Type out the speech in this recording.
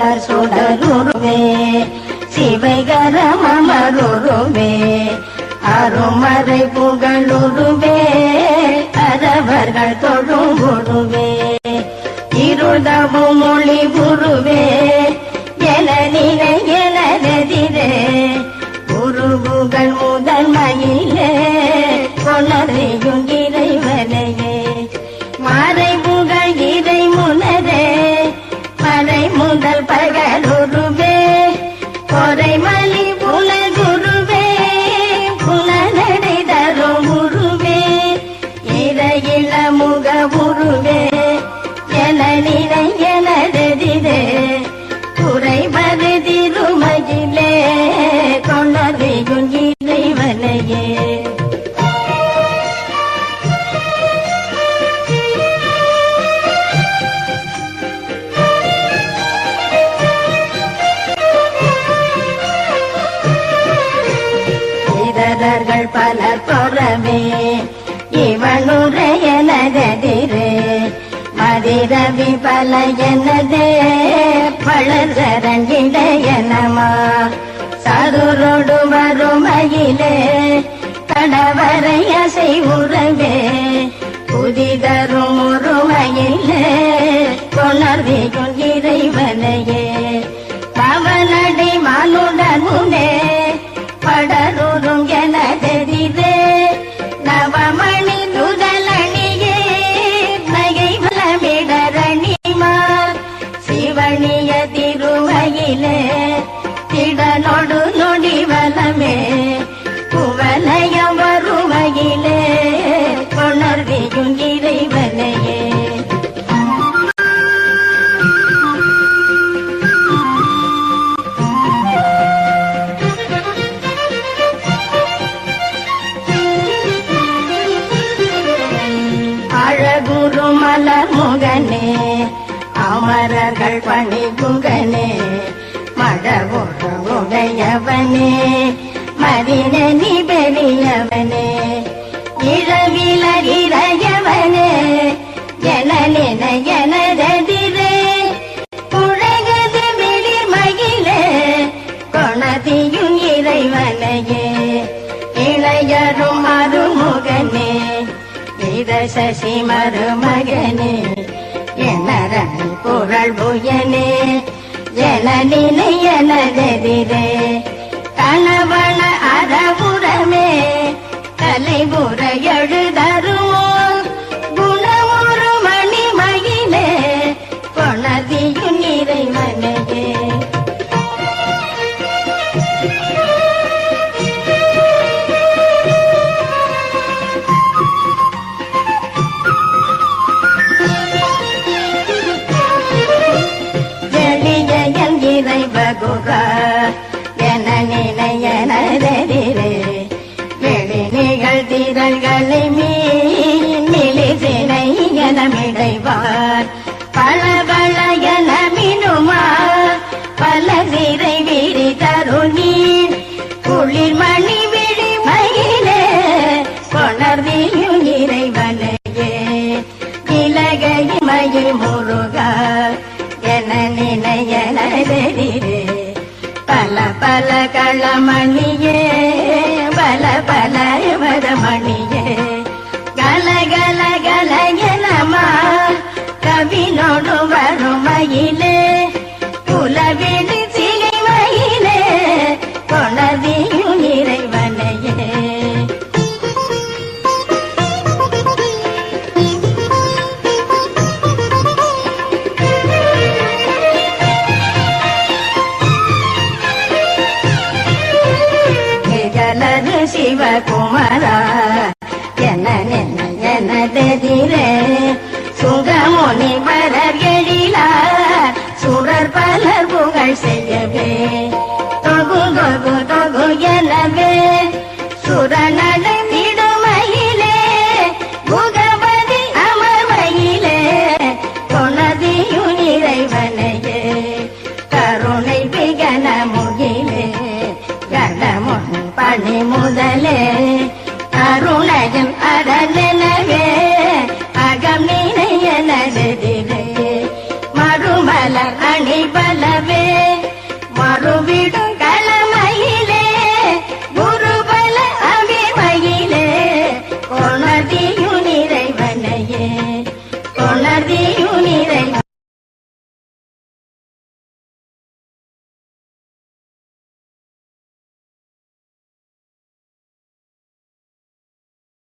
சுடர் சுடருருவே சிவைகரம் அமருருவே அருமறை புகழுருவே அரவர்கள் தொழுங்குருவே இருதவும் மொழி குருவே மறை முதல் பகலுருவே. பொறைமலி புலகுருவே புலனடை தரும் உருவே. இறையில முக உருவே பல பலர் புறமே. இவனுரைய நகதிரே மதிரவி பல எனதே. பழசரங்கிடையனமா சதுரோடு வறுமையிலே கடவரைய செய்வுறவே புதிதரும் ஒருமையிலே. கொணர்வியும் மலர் அமரர்கள் பணி குங்கனே மழவுரு உடையவனே மதினி பெரியவனே இரவில இறையவனே என நின எனதெதிரே புழகது வெளிர் மகிழே கொணதியும் இறைவனையே இளையரும் மருமுகனே இத சசி மருமகனே. எனரணி புகழ் புயனே ஜனனினை எனதெதிரே கணவன அறவுரமே தலைபுற எழுத மயில் முருகா என நினையனதெதிரே பல பல களமணியே பல பல மதமணியே கல கல கல எனமா கவினோடு வரும் மயிலே சிவகுமாரா என்ன நின்ன எனதெதிரே சுகமுனி பலர் எழிலார் சுடர் பலர் புகழ் செய்யவே. தொகு தொகு தொகு எனவே சுரநடை மணி முதலே அருணகம் அடனவே அகம் நினைய நடுதிலே மறுமலர் அணிப